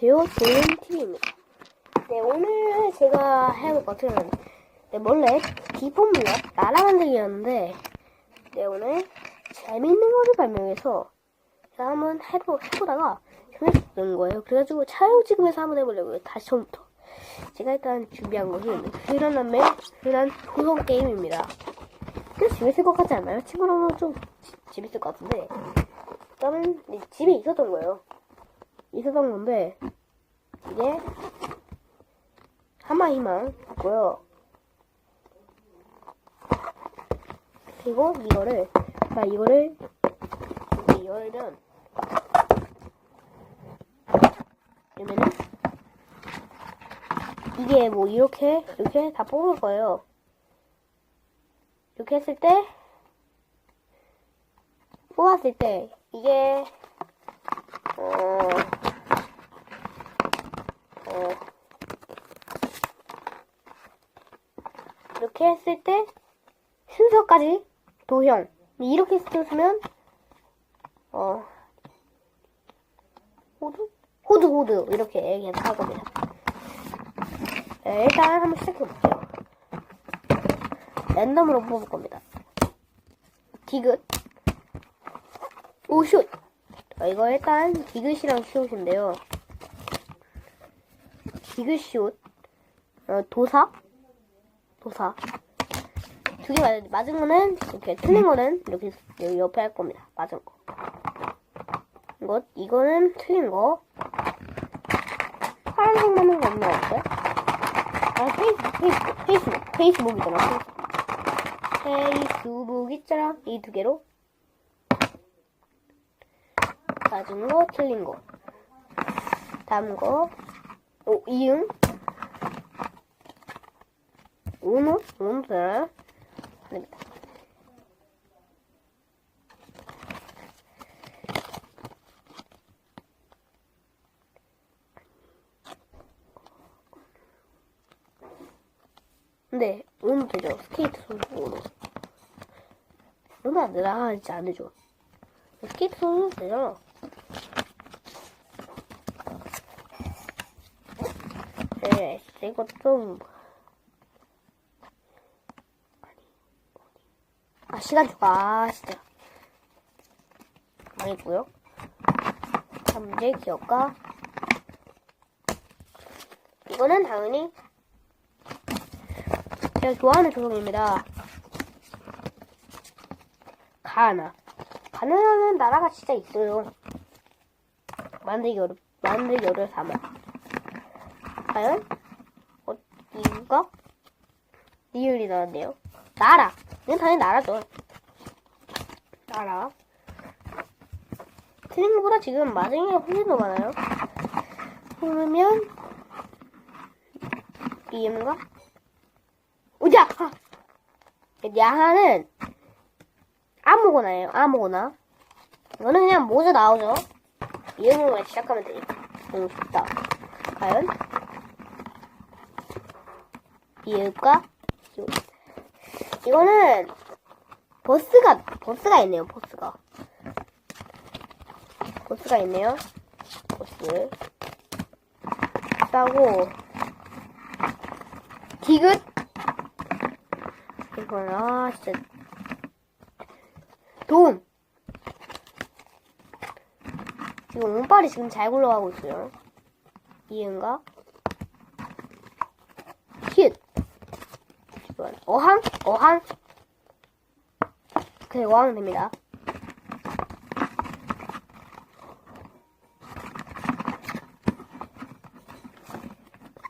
안녕하세요. 조은 TV입니다. 네, 오늘 제가 해볼 것은, 네, 원래 기본 물력 나라 만들기였는데, 네, 오늘 재밌는 거를 발명해서, 제가 한번 해보, 해보다가 재밌었던 거예요. 그래가지고 촬영 찍으면서 한번 해보려고요. 다시 처음부터. 제가 일단 준비한 것은 남매, 흔한 후성 게임입니다. 꽤 재밌을 것 같지 않나요? 친구랑 하면 좀 지- 재밌을 것 같은데, 일단은 네, 집에 있었던 거예요. 있었던 건데 이게 하마희망 있고요. 그리고 이거를 자 이거를 이렇게 열면 그러면은 이게 뭐 이렇게 이렇게 다 뽑을 거예요. 이렇게 했을 때 뽑았을 때 이게 어, 어, 이렇게 했을 때 순서까지 도형 이렇게 쓰면 어 호두 호두 호두 이렇게 계속 할 겁니다. 네, 일단 한번 시작해 볼게요. 랜덤으로 뽑을 겁니다. 디귿 오슛 어, 이거 일단 디귿이랑 슛인데요. 디귿 어, 도사, 도사. 두 개 맞은, 맞은 거는 이렇게 틀린 거는 이렇게 여기 옆에 할 겁니다. 맞은 거. 이거 이거는 틀린 거. 파란색 맞는 거 없나 없어요? 아 페이스북 페이스북 페이스북 페이스북이잖아. 페이스북 페이스북 있잖아. 이 두 개로 맞은 거, 틀린 거. 다음 거. 오, 이응. 오노? 오노 되나요? 됩니다. 근데, 오노 되죠? 스케이트 선수 오노. 오노 안 되나? 아, 진짜 안 되죠. 스케이트 선수 되잖아. 네, 이거 좀. 아, 시간 주가, 아, 진짜. 아니고요. 자, 문제 기억과. 이거는 당연히 제가 좋아하는 조성입니다. 가나. 가나라는 나라가 진짜 있어요. 만들기 어렵, 만들기 어려워서 아마. 과연 어디가 리을이 나왔네요. 나라. 이건 당연히. 나라. 틀린 것보다 지금 게 훨씬 더 많아요. 그러면 리음과 우자하. 야하는 아무거나예요. 아무거나. 이거는 그냥 모두 나오죠. 이음으로만 시작하면 되니까. 너무 좋다. 과연 이을까? 이거는 버스가 버스가 있네요. 버스가 버스가 있네요. 버스 싸고 디귿 이건 아 진짜 돔 지금 운빨이 지금 잘 굴러가고 있어요. 이은가? 힛. 어항? 어항? 그래, 어항 됩니다.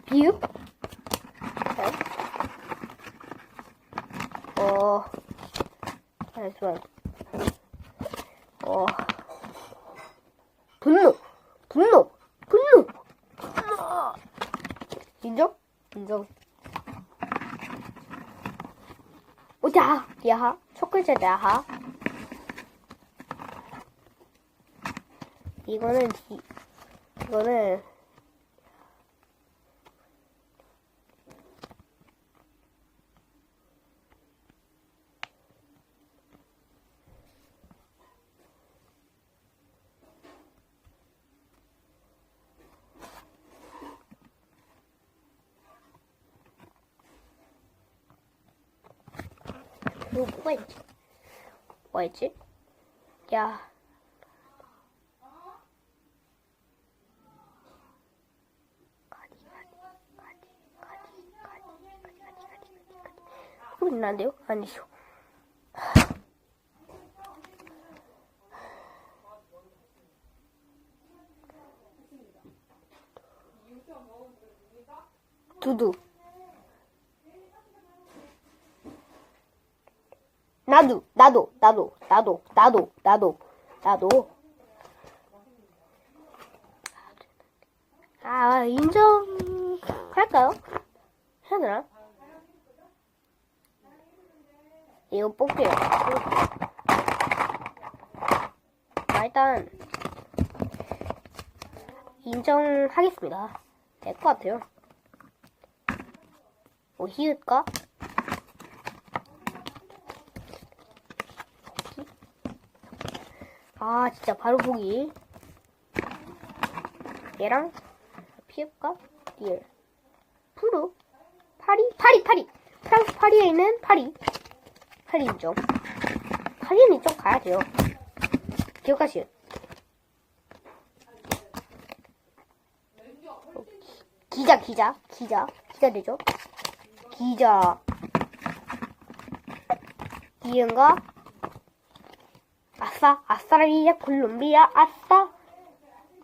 비읍? 네. 어, 잠시만. 어, 분노! 분노! 분노! 인정? 인정. 오자! 야하. 첫 글자 야하. 이거는, 디, 이거는, 뭐, 뭐가 있지? 뭐가 있지? 야. 끝난데요? 아니죠. 두두. 나도, 나도, 나도, 나도, 나도, 나도, 나도. 아, 인정할까요? 되나? 이거 뽑게요. 아, 일단, 인정하겠습니다. 될 것 같아요. 뭐, 히읗까? 아, 진짜 바로 보기. 얘랑 피읍과 리을. 푸르. 파리, 파리, 파리. 프랑스 파리에 있는 파리. 파리 인정. 파리는 인정 가야 돼요. 기억하시오. 어, 기자, 기자, 기자. 기자 되죠? 기자. 이은가 아싸, 아싸라비아, 콜롬비아, 아싸,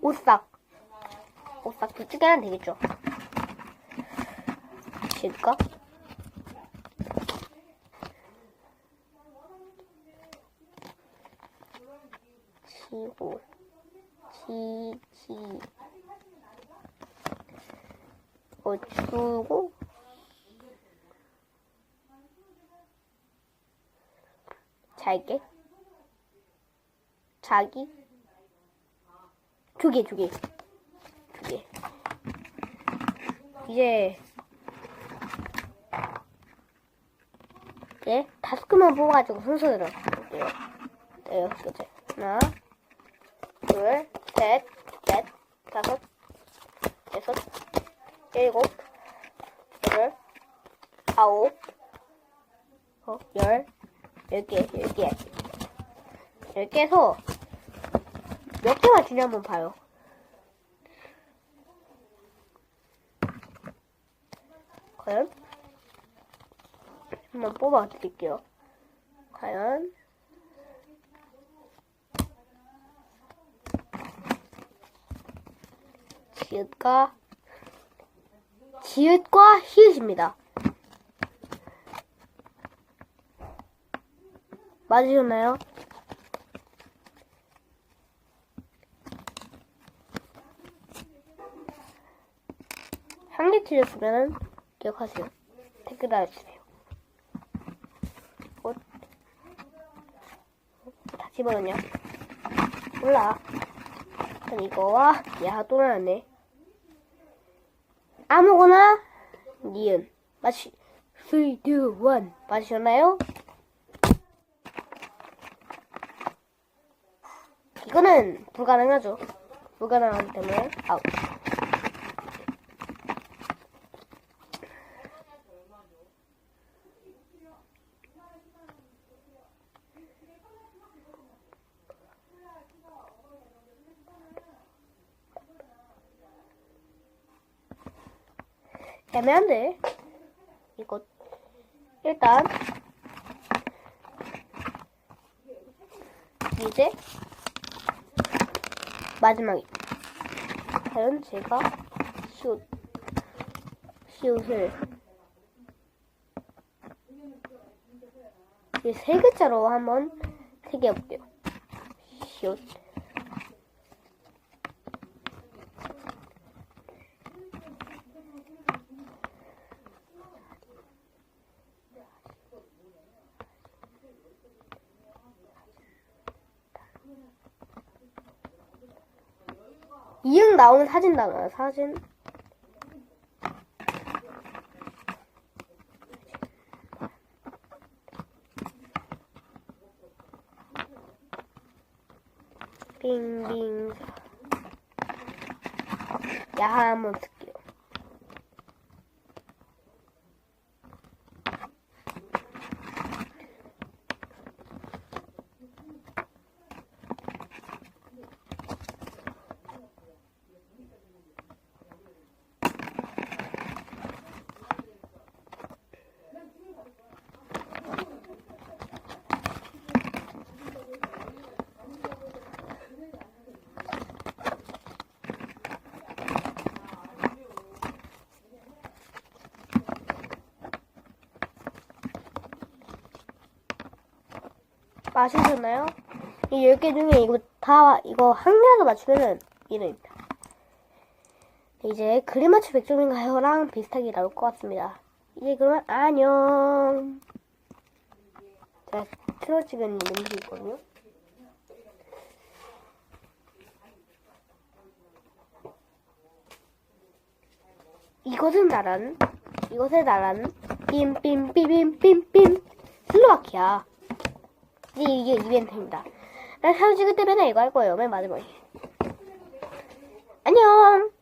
오싹. 오싹 둘 중에 하나 되겠죠. 질까? 치고, 치, 치. 어추고, 잘게. 자기 두 개, 두 개. 두 개. 이제 예, 다섯 개만 뽑아가지고 순서대로 볼게요. 네, 개째. 하나, 둘, 셋, 넷, 다섯, 여섯, 일곱, 여덟, 아홉, 어, 열, 열 개, 열 개. 열 개에서 몇 개가 주냐 한번 봐요. 과연? 한번 뽑아 드릴게요. 과연? 지읒과 지읒과 히읗입니다. 맞으셨나요? 한 개 틀렸으면 기억하세요. 댓글 달아주세요. 어? 다 집어넣냐? 몰라. 일단 이거와 야 또 나왔네. 아무거나 니은 마치 3, 2, 1 맞으셨나요? 이거는 불가능하죠. 불가능하기 때문에 아웃. 애매한데 이거 일단 이제 마지막이. 과연 제가 시옷 시옷을 이 세 글자로 한번 새겨볼게요. 시 이응 나오는 사진 나와요. 사진. 빙빙. 야하 한번 아시셨나요? 이 10개 중에 이거 다, 이거 한 개라도 맞추면은 1등입니다. 이제 그림 맞추 100점인가요랑 비슷하게 나올 것 같습니다. 이제 그러면 안녕. 제가 트로 찍은 이름이 있거든요. 이것은 나란, 이것의 나란, 빔빔빔빔빔빔 슬로바키아. 이제 이게 이벤트입니다. 난 사진 찍을 때마다 이거 할 거예요. 맨 마지막에. 안녕!